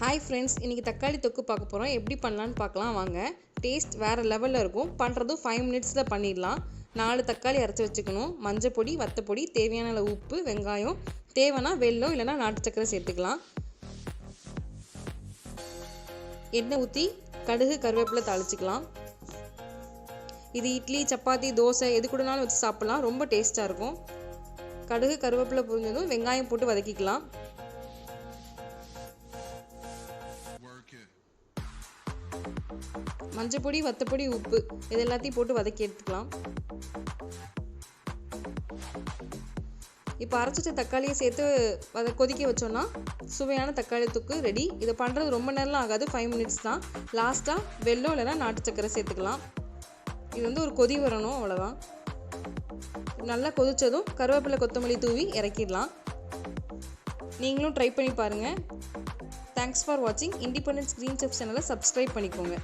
Hi friends இன்றைக்கி தக்காளி தொக்கு பார்க்க போகிறோம் எப்படி பண்ணலான்னு பார்க்கலாம். வாங்க. டேஸ்ட் வேறு லெவலில் இருக்கும். பண்ணுறதும் ஃபைவ் மினிட்ஸில் பண்ணிடலாம். நாலு தக்காளி அரைச்சி வச்சுக்கணும். மஞ்சள் பொடி வத்தப்பொடி தேவையான அளவு உப்பு வெங்காயம். தேவைன்னா வெல்லம் இல்லைன்னா நாட்டு சக்கரை சேர்த்துக்கலாம். எண்ணெய் ஊற்றி கடுகு கருவேப்பிலை தாளிச்சிக்கலாம். இது இட்லி சப்பாத்தி தோசை எது கூடனாலும் வச்சு சாப்பிட்லாம். ரொம்ப டேஸ்ட்டாக இருக்கும். கடுகு கருவேப்பிலை புரிஞ்சதும் வெங்காயம் போட்டு வதக்கிக்கலாம். மஞ்சள் பொடி வத்தப்பொடி உப்பு இது எல்லாத்தையும் போட்டு வதக்கி எடுத்துக்கலாம். இப்போ அரைச்சிட்ட தக்காளியை சேர்த்து அதை கொதிக்க வச்சோன்னா சுவையான தக்காளி தொக்கு ரெடி இதை பண்ணுறது ரொம்ப நேரம்லாம் ஆகாது. ஃபைவ் மினிட்ஸ் தான். லாஸ்ட்டாக வெள்ளம் இல்லைன்னா நாட்டு சக்கரை சேர்த்துக்கலாம். இது வந்து ஒரு கொதி வரணும் அவ்வளோதான் நல்லா கொதித்ததும் கருவேப்பிலை கொத்தமல்லி தூவி இறக்கிடலாம். நீங்களும் ட்ரை பண்ணி பாருங்கள் தேங்க்ஸ் ஃபார் வாட்சிங் இண்டிபெண்டன்ஸ் க்ரீன் செப் சேனலை சப்ஸ்கிரைப் பண்ணிக்கோங்க.